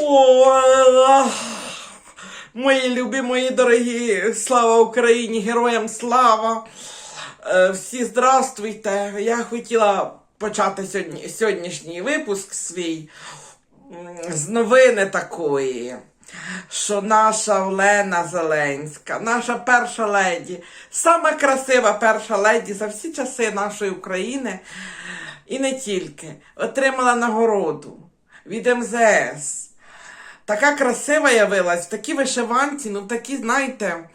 О, мої любі, мої дорогі, слава Україні, героям слава. Е, Всі здравствуйте. Я хотіла почати сьогодні, сьогоднішній випуск свій з новини такої, що наша Олена Зеленська, наша перша леді, сама красива перша леді за всі часи нашої України, і не тільки, отримала нагороду від МЗС. Така красива явилась, такі вишиванці, ну такі, знаєте,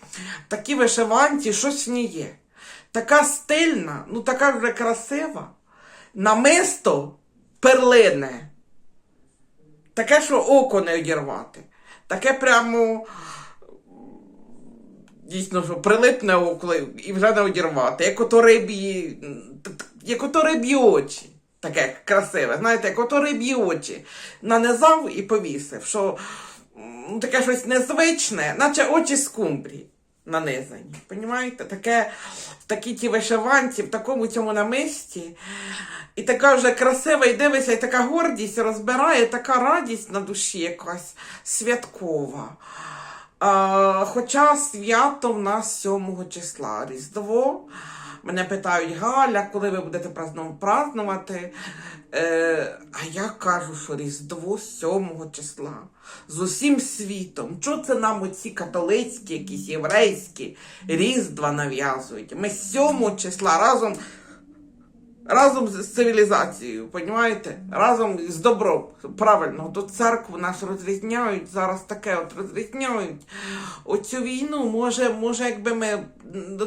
такі вишиванці, щось в ній є. Така стильна, ну така вже красива. Намисто перлине. Таке, що око не одірвати. Таке прямо дійсно, що прилипне око і вже не одірвати. Як ото рибі, як ото рибі очі. Таке красиве, знаєте, як ото рибі очі нанизав і повісив, що таке щось незвичне, наче очі скумбрії нанизані. Понімаєте? Таке, в такій ті вишиванці, в такому цьому намисті. І така вже красива, і дивишся, і така гордість розбирає, така радість на душі якась святкова. А, хоча свято в нас 7 числа Різдво. Мене питають, Галя, коли ви будете праздну- празднувати? Е, а я кажу, що Різдво 7 числа. З усім світом. Чого це нам оці католицькі, якісь єврейські різдва нав'язують? Ми 7 числа разом разом з цивілізацією, понімаєте? Разом з добром. Правильно, до церкву нас розрізняють, зараз таке от розрізняють. Оцю війну, може, може, якби ми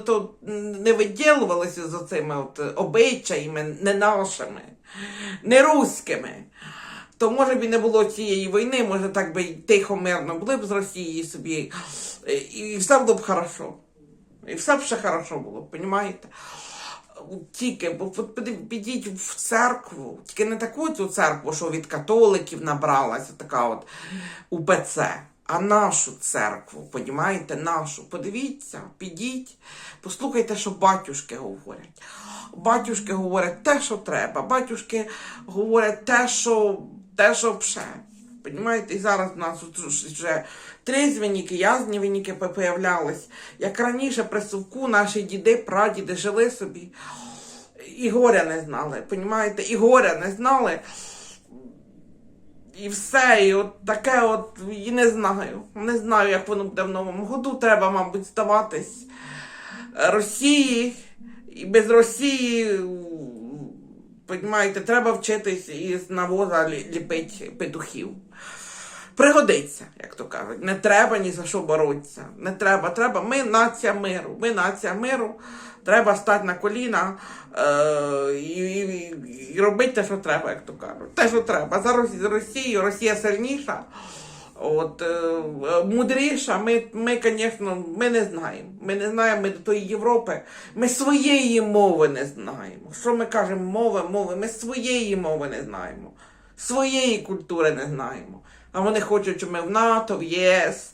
того не виділувалися за цими от обичаями, не нашими, не руськими. То може б і не було цієї війни, може так би тихо, мирно були б з Росії собі, і все було б хорошо. І все б ще хорошо було, понімаєте? Тільки, бо підіть в церкву, тільки не таку цю церкву, що від католиків набралася, така от УПЦ, а нашу церкву, понімаєте, нашу. Подивіться, підіть, послухайте, що батюшки говорять. Батюшки говорять те, що треба, батюшки говорять те, що, те, що пше. Понімаєте, і зараз в нас вже трезвенники, язнівенники появлялись. Як раніше при совку наші діди, прадіди жили собі. І горя не знали, понімаєте? І горя не знали. І все, і от таке от, і не знаю. Не знаю, як воно буде в новому году. Треба, мабуть, здаватись Росії. І без Росії, понімаєте, треба вчитись із навоза лі- ліпити петухів. Пригодиться, як то кажуть. Не треба ні за що боротися. Не треба. Треба. Ми нація миру. Ми нація миру. Треба стати на коліна е, і, і, і робити те, що треба, як то кажуть. Те, що треба. За Росію. Росія сильніша. От, е, мудріша, ми, ми, звісно, ми не знаємо. Ми не знаємо ми до тої Європи. Ми своєї мови не знаємо. Що ми кажемо мови, мови? Ми своєї мови не знаємо. Своєї культури не знаємо. А вони хочуть, щоб ми в НАТО, в ЄС.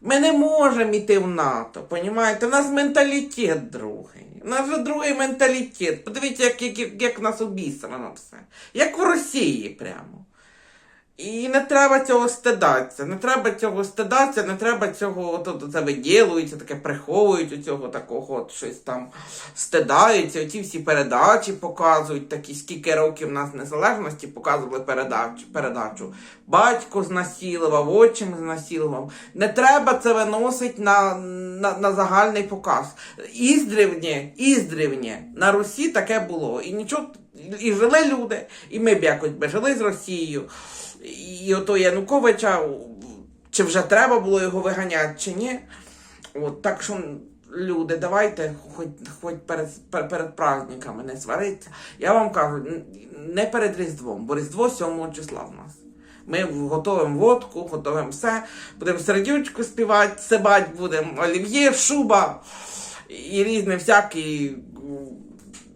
Ми не можемо йти в НАТО, понімаєте? У нас менталітет другий. У нас вже другий менталітет. Подивіться, як, як, як нас обісрано все. Як в Росії прямо. І не треба цього стидатися. Не треба цього стидатися, не треба цього от, от, це виділується, таке приховують у цього такого, от щось там стидаються. Оці всі передачі показують, такі скільки років в нас незалежності показували передачу. передачу. Батько знасилував, отчим знасилував. Не треба це виносити на, на, на загальний показ. Іздрівні, іздрівні на Русі таке було. І нічого, і жили люди, і ми б якось би жили з Росією. І ото Януковича, чи вже треба було його виганяти, чи ні. От, так що, люди, давайте хоч, хоч перед, пер- перед праздниками не свариться. Я вам кажу, не перед Різдвом, бо Різдво 7 числа в нас. Ми готуємо водку, готуємо все, будемо сердючку співати, сибать будемо, олів'є, шуба і різні всякі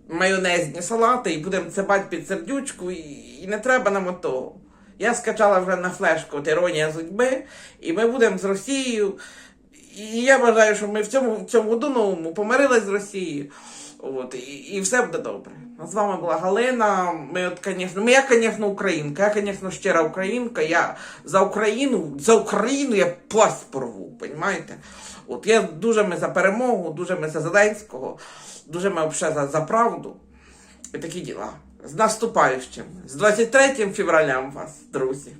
майонезні салати, і будемо цибать під сердючку, і, і не треба нам отого. Я скачала вже на флешку от іронія судьби, і ми будемо з Росією. І я вважаю, що ми в цьому, в цьому году новому помирились з Росією. От, і, і все буде добре. З вами була Галина. Ми, от, конечно, ну, я, звісно, українка. Я, звісно, щира українка. Я за Україну, за Україну я пласть порву, понімаєте? От я дуже ми за перемогу, дуже ми за Зеленського, дуже ми взагалі за, за правду. І такі діла. З наступаючим. З 23 февралям вас, друзі.